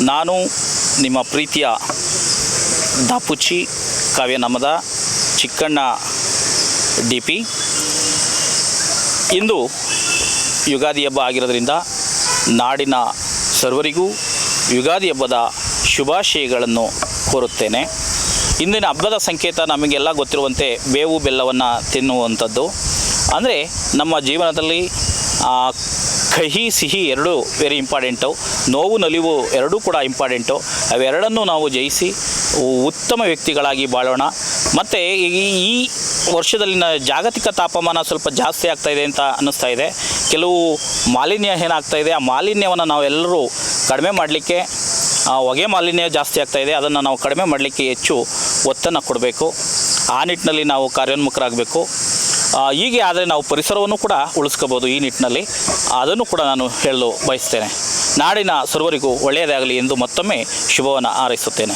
ನಾನು ನಿಮ್ಮ ಪ್ರೀತಿಯ ದಾಪುಚಿ ಕಾವ್ಯ ನಮದ ಚಿಕ್ಕಣ್ಣ ಡಿ ಪಿ. ಇಂದು ಯುಗಾದಿ ಹಬ್ಬ ಆಗಿರೋದ್ರಿಂದ ನಾಡಿನ ಸರ್ವರಿಗೂ ಯುಗಾದಿ ಹಬ್ಬದ ಶುಭಾಶಯಗಳನ್ನು ಕೋರುತ್ತೇನೆ. ಇಂದಿನ ಹಬ್ಬದ ಸಂಕೇತ ನಮಗೆಲ್ಲ ಗೊತ್ತಿರುವಂತೆ ಬೇವು ಬೆಲ್ಲವನ್ನು ತಿನ್ನುವಂಥದ್ದು. ಅಂದರೆ ನಮ್ಮ ಜೀವನದಲ್ಲಿ ಕಹಿ, ಸಿಹಿ ಎರಡೂ ವೆರಿ ಇಂಪಾರ್ಟೆಂಟು ನೋವು, ನಲಿವು ಎರಡೂ ಕೂಡ ಇಂಪಾರ್ಟೆಂಟು ಅವೆರಡನ್ನೂ ನಾವು ಜಯಿಸಿ ಉತ್ತಮ ವ್ಯಕ್ತಿಗಳಾಗಿ ಬಾಳೋಣ. ಮತ್ತು ಈ ವರ್ಷದಲ್ಲಿನ ಜಾಗತಿಕ ತಾಪಮಾನ ಸ್ವಲ್ಪ ಜಾಸ್ತಿ ಆಗ್ತಾ ಇದೆ ಅಂತ ಅನ್ನಿಸ್ತಾ ಇದೆ. ಕೆಲವು ಮಾಲಿನ್ಯ ಏನಾಗ್ತಾ ಇದೆ, ಆ ಮಾಲಿನ್ಯವನ್ನು ನಾವೆಲ್ಲರೂ ಕಡಿಮೆ ಮಾಡಲಿಕ್ಕೆ ಹೊಗೆ ಮಾಲಿನ್ಯ ಜಾಸ್ತಿ ಆಗ್ತಾ ಇದೆ, ಅದನ್ನು ನಾವು ಕಡಿಮೆ ಮಾಡಲಿಕ್ಕೆ ಹೆಚ್ಚು ಒತ್ತನ್ನು ಕೊಡಬೇಕು. ಆ ನಿಟ್ಟಿನಲ್ಲಿ ನಾವು ಕಾರ್ಯೋನ್ಮುಖರಾಗಬೇಕು. ಹೀಗೆ ಆದರೆ ನಾವು ಪರಿಸರವನ್ನು ಕೂಡ ಉಳಿಸ್ಕೋಬೋದು ಈ ನಿಟ್ಟಿನಲ್ಲಿ. ಅದನ್ನು ಕೂಡ ನಾನು ಹೇಳಲು ಬಯಸ್ತೇನೆ. ನಾಡಿನ ಸರ್ವರಿಗೂ ಒಳ್ಳೆಯದಾಗಲಿ ಎಂದು ಮತ್ತೊಮ್ಮೆ ಶುಭವನ್ನು ಹಾರೈಸುತ್ತೇನೆ.